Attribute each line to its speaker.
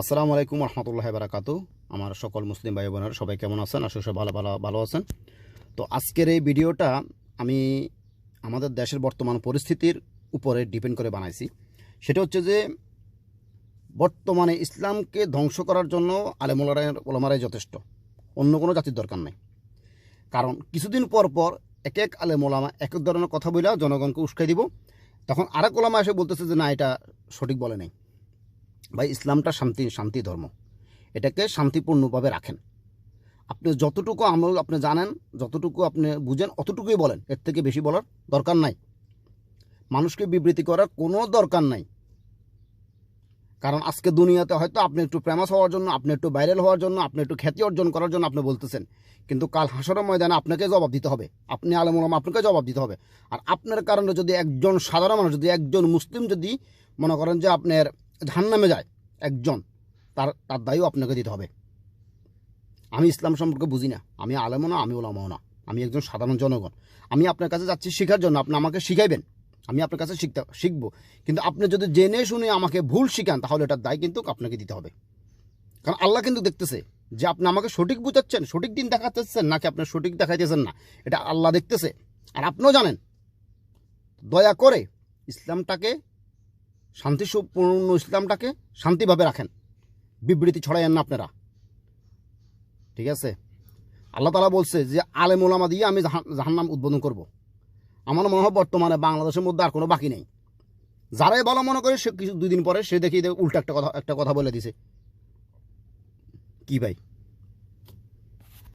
Speaker 1: আসসালামু আলাইকুম রহমতুল্লাহ বারাকাতু আমার সকল মুসলিম ভাই বোনেরা সবাই কেমন আছেন? আসলে সব ভালো ভালো ভালো আছেন। তো আজকের এই ভিডিওটা আমি আমাদের দেশের বর্তমান পরিস্থিতির উপরে ডিপেন্ড করে বানাইছি। সেটা হচ্ছে যে, বর্তমানে ইসলামকে ধ্বংস করার জন্য আলেমুলারাই ওলামারাই যথেষ্ট। অন্য কোনো জাতির দরকার নাই। কারণ কিছুদিন পর পর এক এক আলেম ওলামা এক এক ধরনের কথা বলে জনগণকে উস্কাই দিব। তখন আরেক ওলামা এসে বলতেছে যে, না, এটা সঠিক বলে নাই। ভাই, ইসলামটা শান্তি শান্তি ধর্ম। এটাকে শান্তিপূর্ণভাবে রাখেন। আপনি যতটুকু আমল আপনি জানেন, যতটুকু আপনি বুঝেন, অতটুকুই বলেন। এর থেকে বেশি বলার দরকার নাই। মানুষকে বিবৃতি করার কোনো দরকার নাই। কারণ আজকে দুনিয়াতে হয়তো আপনি একটু ফেমাস হওয়ার জন্য, আপনি একটু ভাইরাল হওয়ার জন্য, আপনি একটু খ্যাতি অর্জন করার জন্য আপনি বলতেছেন। কিন্তু কাল হাসরের ময়দানে আপনাকে জবাব দিতে হবে। আপনি আলমুলাম আপনাকে জবাব দিতে হবে। আর আপনার কারণে যদি একজন সাধারণ মানুষ, যদি একজন মুসলিম যদি মনে করেন যে আপনার জাহান্নামে যায় একজন, তার তার দায়ও আপনাকে দিতে হবে। আমি ইসলাম সম্পর্কে বুঝি না। আমি আলেমও না, আমি ওলামাও না। আমি একজন সাধারণ জনগণ। আমি আপনার কাছে যাচ্ছি শেখার জন্য, আপনি আমাকে শিখাইবেন। আমি আপনার কাছে শিখতে, শিখব। কিন্তু আপনি যদি জেনে শুনে আমাকে ভুল শিখান, তাহলে এটার দায় কিন্তু আপনাকে দিতে হবে। কারণ আল্লাহ কিন্তু দেখতেছে যে আপনি আমাকে সঠিক বুঝাচ্ছেন, সঠিক দিন দেখাতেছেন নাকি আপনি সঠিক দেখাইতেছেন না। এটা আল্লাহ দেখতেছে। আর আপনিও জানেন। দয়া করে ইসলামটাকে শান্তিপূর্ণ ইসলামটাকে শান্তিভাবে রাখেন। বিবৃতি ছড়াইয়েন না আপনারা। ঠিক আছে? আল্লাহ তালা বলছে যে আলেম ওলামা দিয়ে আমি জাহান- জাহান্নাম উদ্বোধন করব। আমার মনে হয় বর্তমানে বাংলাদেশের মধ্যে আর কোনো বাকি নেই। যারাই ভালো মনে করে, সে কিছু দুই দিন পরে সে দেখি উল্টা একটা কথা একটা কথা বলে দিছে। কি ভাই?